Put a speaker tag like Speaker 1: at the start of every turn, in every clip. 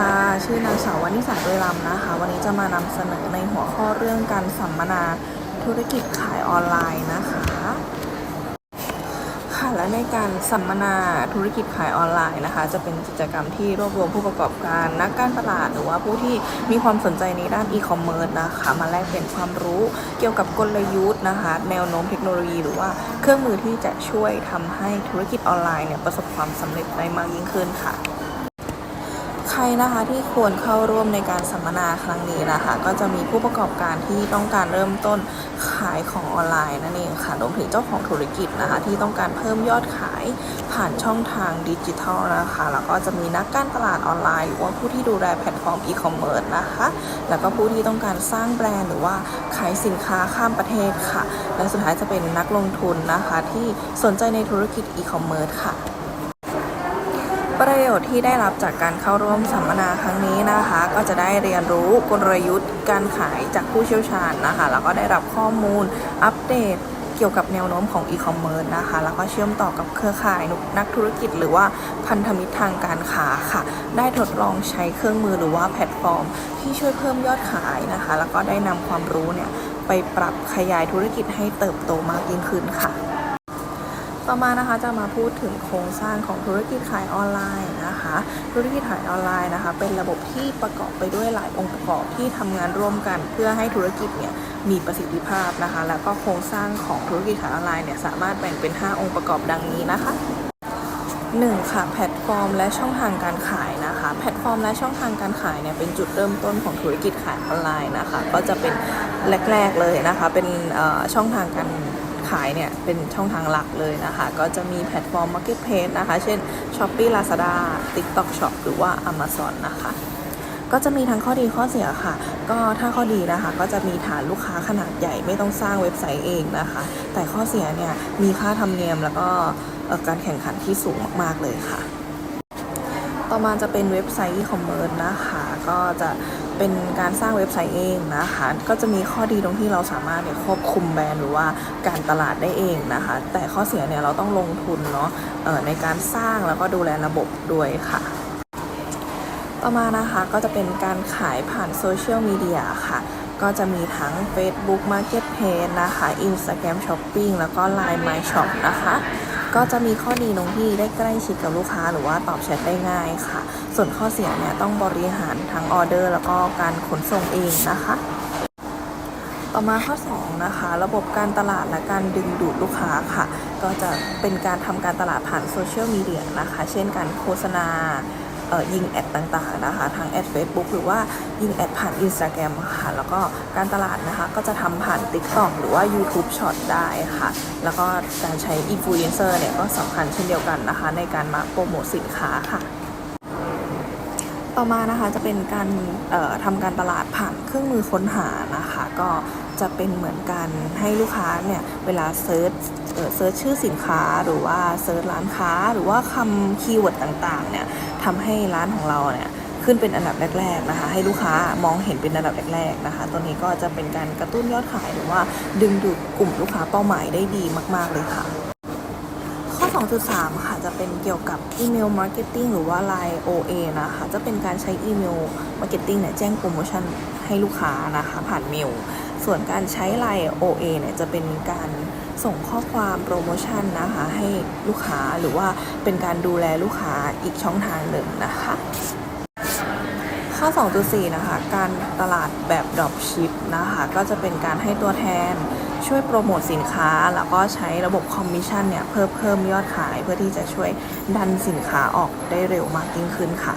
Speaker 1: ค่ะ ชื่อนางสาววนิสาเวลำนะคะ วันนี้จะมานำเสนอในหัวข้อเรื่องการสัมมนาธุรกิจขายออนไลน์นะคะ ค่ะ และในการสัมมนาธุรกิจขายออนไลน์นะคะ จะเป็นกิจกรรมที่รวบรวมผู้ประกอบการ นักการตลาด หรือว่าผู้ที่มีความสนใจในด้านอีคอมเมิร์ซนะคะ มาแลกเปลี่ยนความรู้เกี่ยวกับกลยุทธ์นะคะ แนวโน้มเทคโนโลยี หรือว่าเครื่องมือที่จะช่วยทำให้ธุรกิจออนไลน์เนี่ยประสบความสำเร็จได้มากยิ่งขึ้นค่ะ รนะคะที่ควรเข้าร่วมในการสัมมนาครั้งนี้นะคะ ก็จะมีผู้ประกอบการที่ต้องการเริ่มต้นขายของออนไลน์นั่นเองค่ะรวมถึงเจ้าของธุรกิจนะคะ ที่ต้องการเพิ่มยอดขายผ่านช่องทางดิจิทัลนะคะแล้วก็จะมีนักการตลาดออนไลน์ หรือว่าผู้ที่ดูแลแพลตฟอร์มอีคอมเมิร์ซนะคะ แล้วก็ผู้ที่ต้องการสร้างแบรนด์หรือว่าขายสินค้าข้ามประเทศค่ะ และสุดท้ายจะเป็นนักลงทุนนะคะ ที่สนใจในธุรกิจอีคอมเมิร์ซค่ะ ประโยชน์ที่ได้รับจากการเข้าร่วมสัมมนาครั้งนี้นะคะ ก็จะได้เรียนรู้กลยุทธ์การขายจากผู้เชี่ยวชาญนะคะ แล้วก็ได้รับข้อมูลอัปเดตเกี่ยวกับแนวโน้มของอีคอมเมิร์ซนะคะ แล้วก็เชื่อมต่อกับเครือข่ายนักธุรกิจ หรือว่าพันธมิตรทางการค้าค่ะ ได้ทดลองใช้เครื่องมือหรือว่าแพลตฟอร์ม ที่ช่วยเพิ่มยอดขายนะคะ แล้วก็ได้นำความรู้เนี่ยไปปรับขยายธุรกิจให้เติบโตมากยิ่งขึ้นค่ะ ต่อมานะคะจะมาพูดถึงโครงสร้างของธุรกิจขายออนไลน์นะคะ ธุรกิจขายออนไลน์นะคะ เป็นระบบที่ประกอบไปด้วยหลายองค์ประกอบที่ทำงานร่วมกัน เพื่อให้ธุรกิจเนี่ยมีประสิทธิภาพนะคะ แล้วก็โครงสร้างของธุรกิจขายออนไลน์เนี่ยสามารถแบ่งเป็น 5 องค์ประกอบดังนี้นะคะ 1 ค่ะแพลตฟอร์มและช่องทางการขายนะคะ แพลตฟอร์มและช่องทางการขายเนี่ยเป็นจุดเริ่มต้นของธุรกิจขายออนไลน์นะคะ ก็จะเป็นแรก ๆเลยนะคะ เป็นช่องทางการ ขายเนี่ยเป็นช่องทางหลักเลยนะคะ ก็จะมีแพลตฟอร์ม Marketplace นะคะ เช่น Shopee Lazada TikTok Shop หรือว่า Amazon นะคะ ก็จะมีทั้งข้อดีข้อเสียค่ะ ก็ถ้าข้อดีนะคะ ก็จะมีฐานลูกค้าขนาดใหญ่ไม่ต้องสร้างเว็บไซต์เองนะคะ แต่ข้อเสียเนี่ยมีค่าธรรมเนียมแล้วก็การแข่งขันที่สูงมาก ๆ เลยค่ะ ต่อมาจะเป็นเว็บไซต์อีคอมเมิร์ซนะคะ ก็จะ เป็นการสร้างเว็บไซต์เองนะคะ ก็จะมีข้อดีตรงที่เราสามารถเนี่ยควบคุมแบรนด์หรือว่าการตลาดได้เองนะคะ แต่ข้อเสียเนี่ยเราต้องลงทุนเนาะในการสร้างแล้วก็ดูแลระบบด้วยค่ะต่อมานะคะก็จะเป็นการขายผ่านโซเชียลมีเดียค่ะ ก็จะมีทั้ง Facebook Marketplace นะคะ Instagram Shopping แล้วก็ Line My Shop นะคะ ก็จะมีข้อดีตรงที่ได้ใกล้ชิดกับลูกค้า หรือว่าตอบแชทได้ง่ายค่ะ ส่วนข้อเสียเนี่ยต้องบริหารทั้งออเดอร์ แล้วก็การขนส่งเองนะคะ ต่อมาข้อ2นะคะ ระบบการตลาดและการดึงดูดลูกค้าค่ะ ก็จะเป็นการทำการตลาดผ่านโซเชียลมีเดียนะคะ เช่นการโฆษณา ยิงแอดต่างๆนะคะทางแอด Facebook หรือว่ายิงแอดผ่าน Instagram ค่ะแล้วก็การตลาดนะคะก็จะทำผ่าน TikTok หรือว่า YouTube Short ได้ค่ะ แล้วก็การใช้อินฟลูเอนเซอร์เนี่ยก็สำคัญเช่นเดียวกันนะคะ ในการมาโปรโมทสินค้าค่ะ ต่อมานะคะจะเป็นการทำการตลาดผ่านเครื่องมือค้นหานะคะ ก็จะเป็นเหมือนการให้ลูกค้าเนี่ยเวลาเซิร์ชเอ่อเซิร์ชชื่อสินค้าหรือว่าเซิร์ชร้านค้า หรือว่าคำคีย์เวิร์ดต่างๆเนี่ยทำให้ร้านของเราเนี่ยขึ้นเป็นอันดับแรกๆนะคะ ให้ลูกค้ามองเห็นเป็นอันดับแรกๆนะคะ ตัวนี้ก็จะเป็นการกระตุ้นยอดขายหรือว่าดึงดูดกลุ่มลูกค้าเป้าหมายได้ดีมาก ๆเลยค่ะ ข้อ2.3 ค่ะ จะเป็นเกี่ยวกับอีเมลมาร์เก็ตติ้งหรือว่า Line OA นะคะ จะเป็นการใช้อีเมลมาร์เก็ตติ้งเนี่ยแจ้งโปรโมชั่นให้ลูกค้านะคะ ผ่านเมล ส่วนการใช้ Line OA เนี่ยจะเป็นการส่งข้อความโปรโมชั่นนะคะ ให้ลูกค้าหรือว่าเป็นการดูแลลูกค้าอีกช่องทางหนึ่งนะคะข้อ 2.4 นะคะ การตลาดแบบ Dropship นะคะ ก็จะเป็นการให้ตัวแทน ช่วยโปรโมทสินค้า แล้วก็ใช้ระบบคอมมิชชั่นเนี่ยเพิ่มเพิ่มยอดขายเพื่อที่จะช่วยดันสินค้าออกได้เร็วมากยิ่งขึ้นค่ะ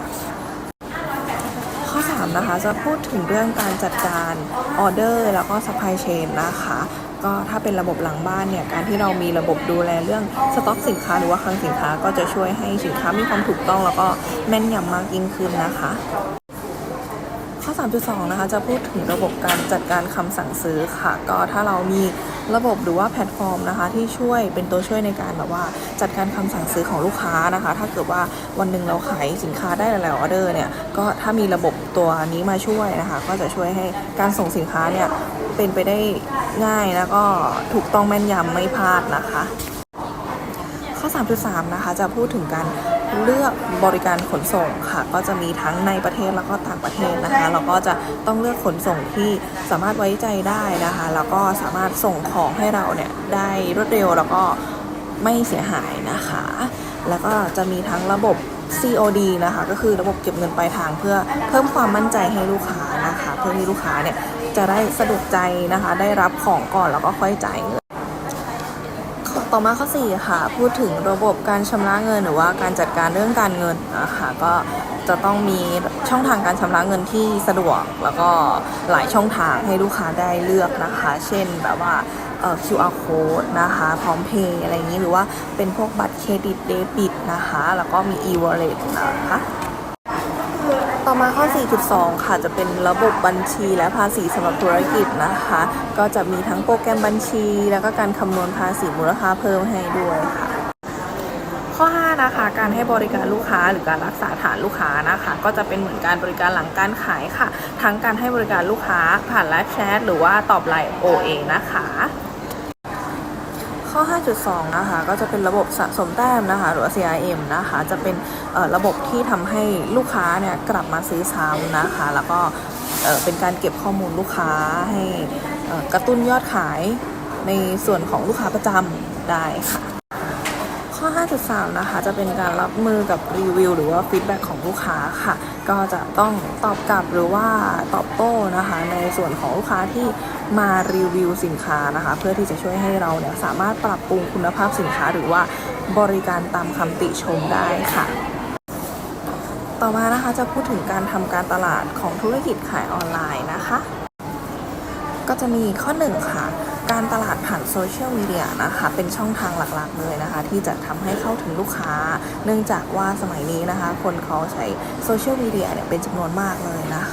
Speaker 1: ข้อ3นะคะจะพูดถึงเรื่องการจัดการออเดอร์แล้วก็ supply chain นะคะ ก็ถ้าเป็นระบบหลังบ้านเนี่ยการที่เรามีระบบดูแลเรื่องสต็อกสินค้าหรือว่าคลังสินค้าก็จะช่วยให้สินค้ามีความถูกต้องแล้วก็แม่นยำมากยิ่งขึ้นนะคะ อ 3.2 นะคะ จะพูดถึงระบบการจัดการคำสั่งซื้อค่ะ ก็ถ้าเรามีระบบหรือว่าแพลตฟอร์มนะคะ ที่ช่วยเป็นตัวช่วยในการแบบว่าจัดการคำสั่งซื้อของลูกค้านะคะ ถ้าเกิดว่าวันหนึ่งเราขายสินค้าได้หลายๆออเดอร์เนี่ย ก็ถ้ามีระบบตัวนี้มาช่วยนะคะ ก็จะช่วยให้การส่งสินค้าเนี่ยเป็นไปได้ง่ายแล้วก็ถูกต้องแม่นยำไม่พลาดนะคะ ข้อ 3.3 นะคะ จะพูดถึงการ เลือกบริการขนส่งค่ะ ก็จะมีทั้งในประเทศแล้วก็ต่างประเทศนะคะ เราก็จะต้องเลือกขนส่งที่สามารถไว้ใจได้นะคะ แล้วก็สามารถส่งของให้เราเนี่ยได้รวดเร็วแล้วก็ไม่เสียหายนะคะ แล้วก็จะมีทั้งระบบ COD นะคะ ก็คือระบบเก็บเงินปลายทางเพื่อเพิ่มความมั่นใจให้ลูกค้านะคะ เพื่อที่ลูกค้าเนี่ยจะได้สะดวกใจนะคะ ได้รับของก่อนแล้วก็ค่อยจ่ายเงิน ต่อมาข้อ4ค่ะ พูดถึงระบบการชำระเงินหรือว่าการจัดการเรื่องการเงินนะคะก็จะต้องมีช่องทางการชำระเงินที่สะดวก แล้วก็หลายช่องทางให้ลูกค้าได้เลือกนะคะ เช่นแบบว่า QR code นะคะพร้อมเพย์อะไรอย่างนี้หรือว่าเป็นพวกบัตรเครดิตเดบิตนะคะ แล้วก็มี e-wallet นะคะ ต่อมาข้อ 4.2 ค่ะจะเป็นระบบบัญชีและภาษีสำหรับธุรกิจนะคะ ก็จะมีทั้งโปรแกรมบัญชี แล้วก็การคำนวณภาษีมูลค่าเพิ่มให้ด้วยค่ะ ข้อ 5 นะคะ การให้บริการลูกค้าหรือการรักษาฐานลูกค้านะคะ ก็จะเป็นเหมือนการบริการหลังการขายค่ะ ทั้งการให้บริการลูกค้าผ่านไลฟ์แชทหรือว่าตอบไลน์ OA นะคะ ข้อ 5.2 นะคะ ก็จะเป็นระบบสะสมแต้มนะคะ หรือว่า CRM นะคะ จะเป็นระบบที่ทำให้ลูกค้าเนี่ยกลับมาซื้อซ้ำนะคะ แล้วก็เป็นการเก็บข้อมูลลูกค้าให้กระตุ้นยอดขายในส่วนของลูกค้าประจำได้ค่ะ ข้อ 5.3 นะคะ จะเป็นการรับมือกับรีวิวหรือว่าฟีดแบ็กของลูกค้าค่ะ ก็จะต้องตอบกลับหรือว่าตอบโต้นะคะ ในส่วนของลูกค้าที่มารีวิวสินค้านะคะ เพื่อที่จะช่วยให้เราเนี่ยสามารถปรับปรุงคุณภาพสินค้า หรือว่าบริการตามคำติชมได้ค่ะต่อมานะคะจะพูดถึงการทำการตลาดของธุรกิจขายออนไลน์นะคะ ก็จะมีข้อหนึ่งค่ะ การตลาดผ่านโซเชียลมีเดียนะคะเป็นช่องทางหลักๆเลยนะคะ ที่จะทำให้เข้าถึงลูกค้า เนื่องจากว่าสมัยนี้นะคะ คนเขาใช้โซเชียลมีเดียเนี่ยเป็นจำนวนมากเลยนะ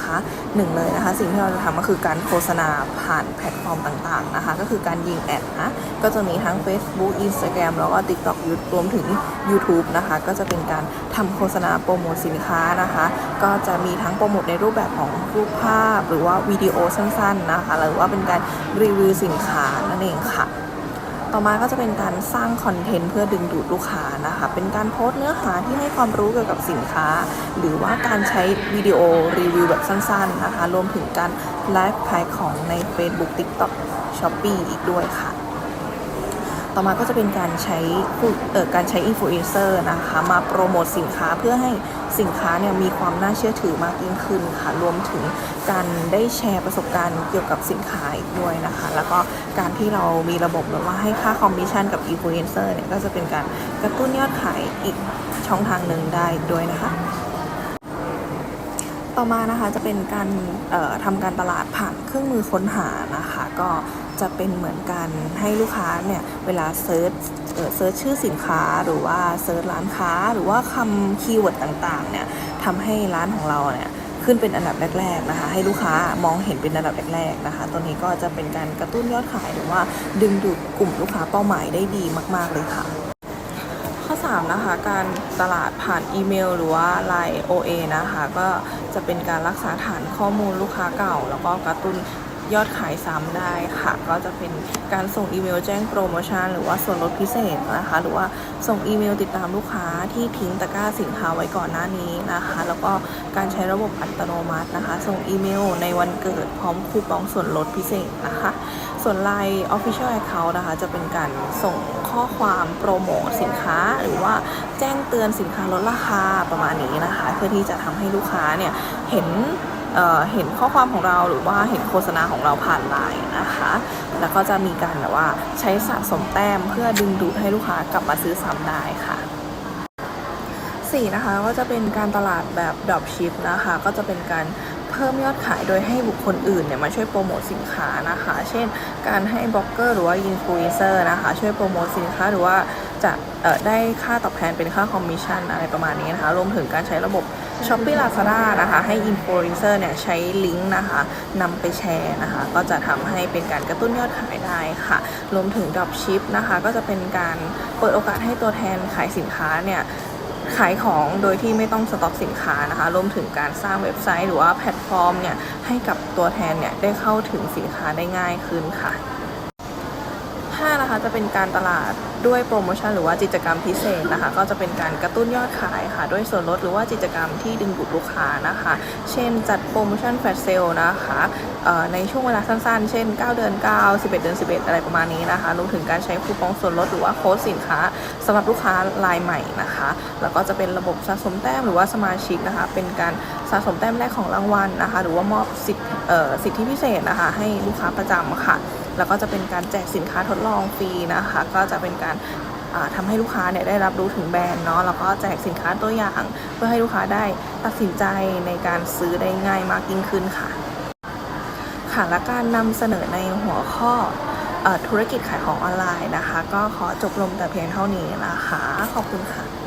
Speaker 1: คะ หนึ่งเลยนะคะ สิ่งที่เราจะทำก็คือการโฆษณาผ่านแพลตฟอร์มต่างๆนะคะ ก็คือการยิงแอดนะก็จะมีทั้ง Facebook Instagram แล้วก็ TikTok รวมถึง YouTube นะคะ ก็จะเป็นการทำโฆษณาโปรโมทสินค้านะคะ ก็จะมีทั้งโปรโมทในรูปแบบของรูปภาพ หรือว่าวิดีโอสั้นๆนะคะ หรือว่าเป็นการรีวิวสินค้านั่นเองค่ะ ต่อมาก็จะเป็นการสร้างคอนเทนต์เพื่อดึงดูดลูกค้านะคะ เป็นการโพสต์เนื้อหาที่ให้ความรู้เกี่ยวกับสินค้า หรือว่าการใช้วิดีโอรีวิวแบบสั้นๆนะคะ รวมถึงการไลฟ์ขายของใน Facebook TikTok Shopee อีกด้วยค่ะ ต่อมาก็จะเป็นการใช้ผู้เอ่อการใช้อินฟลูเอนเซอร์นะคะมาโปรโมทสินค้าเพื่อให้สินค้าเนี่ยมีความน่าเชื่อถือมากยิ่งขึ้นค่ะรวมถึงการได้แชร์ประสบการณ์เกี่ยวกับสินค้าอีกด้วยนะคะ แล้วก็การที่เรามีระบบแบบว่าให้ค่าคอมมิชชั่นกับอินฟลูเอนเซอร์เนี่ยก็จะเป็นการกระตุ้นยอดขายอีกช่องทางหนึ่งได้ด้วยนะคะต่อมานะคะจะเป็นการทำการตลาดผ่านเครื่องมือค้นหานะคะ ก็ จะเป็นเหมือนกันให้ลูกค้าเนี่ยเวลาเซิร์ชเซิร์ชชื่อสินค้าหรือว่าเซิร์ชร้านค้าหรือว่าคำคีย์เวิร์ดต่างๆเนี่ยทำให้ร้านของเราเนี่ยขึ้นเป็นอันดับแรก ๆนะคะ ให้ลูกค้ามองเห็นเป็นอันดับแรกๆนะคะ ตัวนี้ก็จะเป็นการกระตุ้นยอดขายหรือว่าดึงดูดกลุ่มลูกค้าเป้าหมายได้ดีมาก ๆเลยค่ะ ข้อ3นะคะการตลาดผ่านอีเมล หรือว่า Line OA นะคะ ก็จะเป็นการรักษาฐานข้อมูลลูกค้าเก่า แล้วก็กระตุ้น ยอดขายซ้ำได้ค่ะ ก็จะเป็นการส่งอีเมลแจ้งโปรโมชั่นหรือว่าส่วนลดพิเศษนะคะ หรือว่าส่งอีเมลติดตามลูกค้าที่ทิ้งตะกร้าสินค้าไว้ก่อนหน้านี้นะคะ แล้วก็การใช้ระบบอัตโนมัตินะคะ ส่งอีเมลในวันเกิดพร้อมคูปองส่วนลดพิเศษนะคะ ส่วน Line Official Account นะคะ จะเป็นการส่งข้อความโปรโมทสินค้า หรือว่าแจ้งเตือนสินค้าลดราคาประมาณนี้นะคะ เพื่อที่จะทำให้ลูกค้าเนี่ยเห็น เเห็นข้อความของเราหรือว่าเห็นโฆษณาของเราผ่านไลน์นะคะ แล้วก็จะมีการแบบว่าใช้สะสมแต้มเพื่อดึงดูดให้ลูกค้ากลับมาซื้อซ้ำได้ค่ะสี่นะคะก็จะเป็นการตลาดแบบ dropship นะคะ ก็จะเป็นการเพิ่มยอดขายโดยให้บุคคลอื่นเนี่ยมาช่วยโปรโมทสินค้านะคะ เช่น การให้บล็อกเกอร์หรือว่าอินฟลูเอนเซอร์นะคะ ช่วยโปรโมทสินค้าหรือว่าจะได้ค่าตอบแทนเป็นค่าคอมมิชชั่นอะไรประมาณนี้นะคะ รวมถึงการใช้ระบบ Shopee Lazada นะคะ ให้อินฟลูเอนเซอร์เนี่ยใช้ลิงก์นะคะนำไปแชร์นะคะ ก็จะทำให้เป็นการกระตุ้นยอดขายได้ค่ะ รวมถึง dropship นะคะ ก็จะเป็นการเปิดโอกาสให้ตัวแทนขายสินค้าเนี่ยขายของโดยที่ไม่ต้องสต็อกสินค้านะคะ รวมถึงการสร้างเว็บไซต์หรือว่าแพลตฟอร์มเนี่ยให้กับตัวแทนเนี่ยได้เข้าถึงสินค้าได้ง่ายขึ้นค่ะ 5 นะคะ จะเป็นการตลาดด้วยโปรโมชั่นหรือว่ากิจกรรมพิเศษนะคะ ก็จะเป็นการกระตุ้นยอดขายค่ะ ด้วยส่วนลดหรือว่ากิจกรรมที่ดึงดูดลูกค้านะคะ เช่นจัดโปรโมชั่นแฟลชเซลนะคะในช่วงเวลาสั้นๆ เช่น 9 เดือน 9 11 เดือน 11 อะไรประมาณนี้นะคะรวมถึงการใช้คูปองส่วนลดหรือว่าโค้ดสินค้าสำหรับลูกค้ารายใหม่นะคะ แล้วก็จะเป็นระบบสะสมแต้มหรือว่าสมาชิกนะคะ เป็นการสะสมแต้มแรกของรางวัลนะคะ หรือว่ามอบสิทธิเอ่อสิทธิพิเศษนะคะ ให้ลูกค้าประจำค่ะ แล้วก็จะเป็นการแจกสินค้าทดลองฟรีนะคะ ก็จะเป็นการอ่าทำให้ลูกค้าเนี่ยได้รับรู้ถึงแบรนด์เนาะแล้วก็แจกสินค้าตัวอย่าง เพื่อให้ลูกค้าได้ตัดสินใจในการซื้อได้ง่ายมากยิ่งขึ้นค่ะ ค่ะและการนำเสนอในหัวข้ออธุรกิจขายของออนไลน์นะคะ ก็ขอจบลงแต่เพียงเท่านี้นะคะ ขอบคุณค่ะ